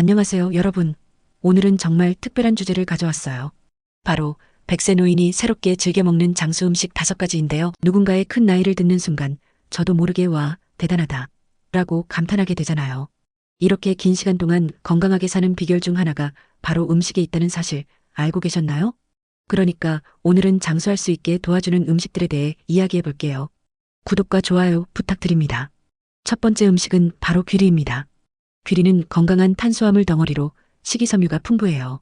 안녕하세요, 여러분. 오늘은 정말 특별한 주제를 가져왔어요. 바로 백세 노인이 새롭게 즐겨 먹는 장수 음식 다섯 가지인데요. 누군가의 큰 나이를 듣는 순간 저도 모르게 와, 대단하다. 라고 감탄하게 되잖아요. 이렇게 긴 시간 동안 건강하게 사는 비결 중 하나가 바로 음식에 있다는 사실 알고 계셨나요? 그러니까 오늘은 장수할 수 있게 도와주는 음식들에 대해 이야기해 볼게요. 구독과 좋아요 부탁드립니다. 첫 번째 음식은 바로 귀리입니다. 귀리는 건강한 탄수화물 덩어리로 식이섬유가 풍부해요.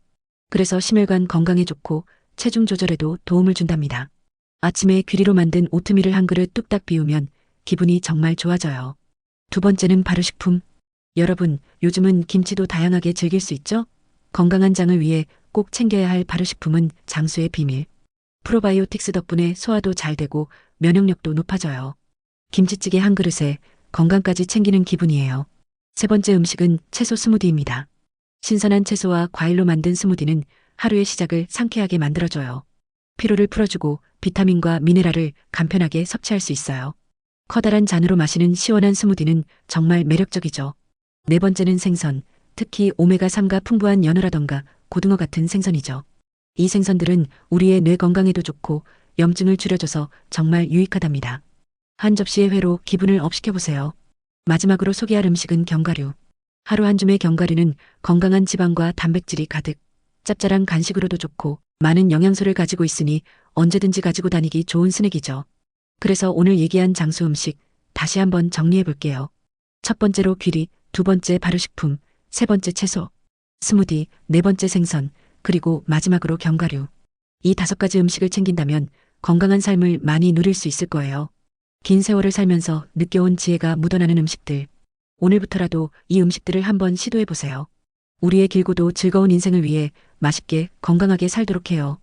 그래서 심혈관 건강에 좋고 체중 조절에도 도움을 준답니다. 아침에 귀리로 만든 오트밀을 한 그릇 뚝딱 비우면 기분이 정말 좋아져요. 두 번째는 발효식품. 여러분, 요즘은 김치도 다양하게 즐길 수 있죠? 건강한 장을 위해 꼭 챙겨야 할 발효식품은 장수의 비밀. 프로바이오틱스 덕분에 소화도 잘 되고 면역력도 높아져요. 김치찌개 한 그릇에 건강까지 챙기는 기분이에요. 세 번째 음식은 채소 스무디입니다. 신선한 채소와 과일로 만든 스무디는 하루의 시작을 상쾌하게 만들어줘요. 피로를 풀어주고 비타민과 미네랄을 간편하게 섭취할 수 있어요. 커다란 잔으로 마시는 시원한 스무디는 정말 매력적이죠. 네 번째는 생선, 특히 오메가3가 풍부한 연어라던가 고등어 같은 생선이죠. 이 생선들은 우리의 뇌 건강에도 좋고 염증을 줄여줘서 정말 유익하답니다. 한 접시의 회로 기분을 업시켜보세요. 마지막으로 소개할 음식은 견과류. 하루 한 줌의 견과류는 건강한 지방과 단백질이 가득, 짭짤한 간식으로도 좋고 많은 영양소를 가지고 있으니 언제든지 가지고 다니기 좋은 스낵이죠. 그래서 오늘 얘기한 장수 음식 다시 한번 정리해 볼게요. 첫 번째로 귀리, 두 번째 발효식품, 세 번째 채소, 스무디, 네 번째 생선, 그리고 마지막으로 견과류. 이 다섯 가지 음식을 챙긴다면 건강한 삶을 많이 누릴 수 있을 거예요. 긴 세월을 살면서 느껴온 지혜가 묻어나는 음식들. 오늘부터라도 이 음식들을 한번 시도해 보세요. 우리의 길고도 즐거운 인생을 위해 맛있게 건강하게 살도록 해요.